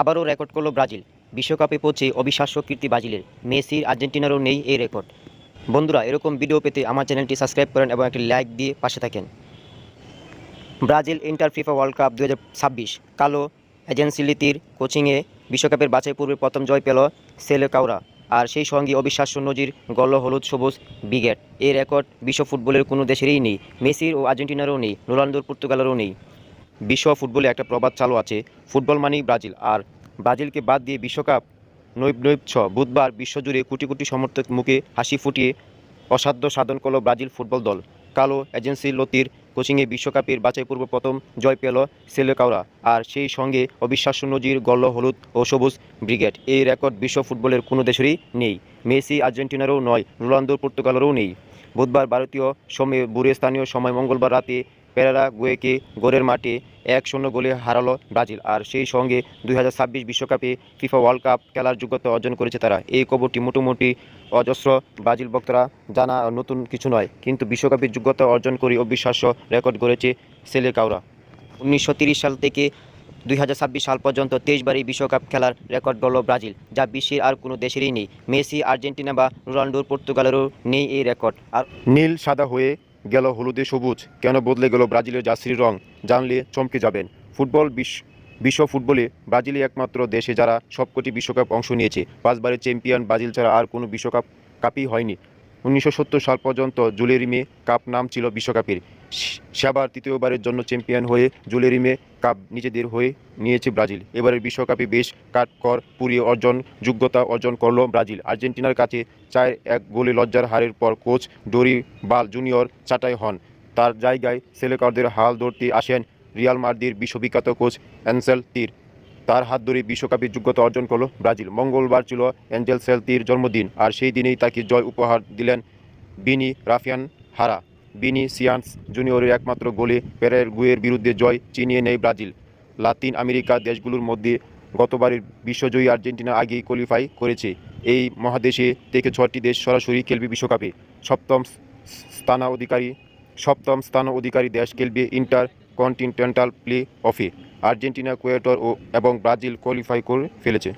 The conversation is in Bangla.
আবারও রেকর্ড করল ব্রাজিল। বিশ্বকাপে পৌঁছে অবিশ্বাস্য কীর্তি ব্রাজিলের। মেসির আর্জেন্টিনারও নেই এই রেকর্ড। বন্ধুরা, এরকম ভিডিও পেতে আমার চ্যানেলটি সাবস্ক্রাইব করেন এবং একটি লাইক দিয়ে পাশে থাকেন। Brazil inter FIFA World Cup দু কালো এজেন্সিলিতির কোচিংয়ে বিশ্বকাপের বাছাই পূর্বে প্রথম জয় পেল সেলে কাউরা। আর সেই সঙ্গে অবিশ্বাস্য নজির গল হলুদ সবুজ ব্রিগেড এই রেকর্ড বিশ্ব ফুটবলের কোনো দেশেরই নেই। মেসির ও আর্জেন্টিনারও নেই। রোনাল্ডোর পর্তুগালেরও নেই। বিশ্ব ফুটবলে একটা প্রবাদ চালু আছে। ফুটবল মানেই ব্রাজিল। আর ব্রাজিলকে বাদ দিয়ে বিশ্বকাপ নৈব নৈব ছ বুধবার বিশ্বজুড়ে কোটি কোটি সমর্থক মুখে হাসি ফুটিয়ে অসাধ্য সাধন করল ব্রাজিল ফুটবল দল। কালো এজেন্সি লতির কোচিংয়ে বিশ্বকাপের বাছাই পূর্ব প্রথম জয় পেল সেলেকাওরা আর সেই সঙ্গে অবিশ্বাস্য নজির গল্ল হলুদ ও সবুজ ব্রিগেড। এই রেকর্ড বিশ্ব ফুটবলের কোনো দেশেরই নেই। মেসি আর্জেন্টিনারও নয়, রোনালদো, পর্তুগালেরও নেই। বুধবার ভারতীয় সময়ে বুড়ে স্থানীয় সময় মঙ্গলবার রাতে পেরেরা গুয়েকে গোরের মাঠে এক শূন্য গোলে হারালো ব্রাজিল। আর সেই সঙ্গে দুই বিশ্বকাপে ফিফা ওয়ার্ল্ড কাপ খেলার যোগ্যতা অর্জন করেছে তারা। এই খবরটি মোটামুটি অজস্র ব্রাজিল ভক্তরা জানা নতুন কিছু নয়, কিন্তু বিশ্বকাপের যোগ্যতা অর্জন করে অবিশ্বাস্য রেকর্ড গড়েছে সেলে কাউরা উনিশশো সাল থেকে দুই হাজার ছাব্বিশ সাল পর্যন্ত তেইশবারই বিশ্বকাপ খেলার রেকর্ড গড়ল ব্রাজিল, যা বিশ্বের আর কোনো দেশেরই নেই। মেসি, আর্জেন্টিনা বা রোনাল্ডোর পর্তুগালেরও নেই এই রেকর্ড। আর নীল, সাদা হয়ে গেল হলুদে সবুজ। কেন বদলে গেল ব্রাজিলের জার্সির রং? জানলে চমকে যাবেন। ফুটবল বিশ্ব বিশ্ব ফুটবলে ব্রাজিলই একমাত্র দেশে যারা সবকটি বিশ্বকাপ অংশ নিয়েছে। পাঁচবারের চ্যাম্পিয়ন ব্রাজিল ছাড়া আর কোনো বিশ্বকাপ কাপই হয়নি। উনিশশো সত্তর সাল পর্যন্ত জুলেরিমে কাপ নাম ছিল বিশ্বকাপের। সেবার তৃতীয়বারের জন্য চ্যাম্পিয়ন হয়ে জুলেরিমে কাপ নিজেদের হয়ে নিয়েছে ব্রাজিল। এবারের বিশ্বকাপে বেশ কাঠকর পুরিয়ে অর্জন, যোগ্যতা অর্জন করল ব্রাজিল। আর্জেন্টিনার কাছে চার এক গোলে লজ্জার হারের পর কোচ ডোরি বাল জুনিয়র চাটাই হন। তার জায়গায় সেলেকারদের হাল ধরতে আসেন রিয়াল মার্দির বিশ্ববিখ্যাত কোচ অ্যানসেল তীর। তার হাত ধরে বিশ্বকাপের যোগ্যতা অর্জন করল ব্রাজিল। মঙ্গলবার ছিল অ্যাঞ্জেল সেলতির জন্মদিন, আর সেই দিনেই তাকে জয় উপহার দিলেন বিনি রাফিয়ান হারা। বিনি সিয়ান্স জুনিয়রের একমাত্র গোলে পেরের গুয়ের বিরুদ্ধে জয় চিনিয়ে নেয় ব্রাজিল। লাতিন আমেরিকা দেশগুলোর মধ্যে গতবারের বিশ্বজয়ী আর্জেন্টিনা আগেই কোয়ালিফাই করেছে। এই মহাদেশে থেকে ছটি দেশ সরাসরি খেলবে বিশ্বকাপে। সপ্তম স্থান অধিকারী, সপ্তম স্থান অধিকারী দেশ খেলবে ইন্টার কন্টিনেন্টাল প্লে অফে আর্জেন্টিনা, কোয়েটর ও এবং ব্রাজিল কোয়ালিফাই করে ফেলেছে।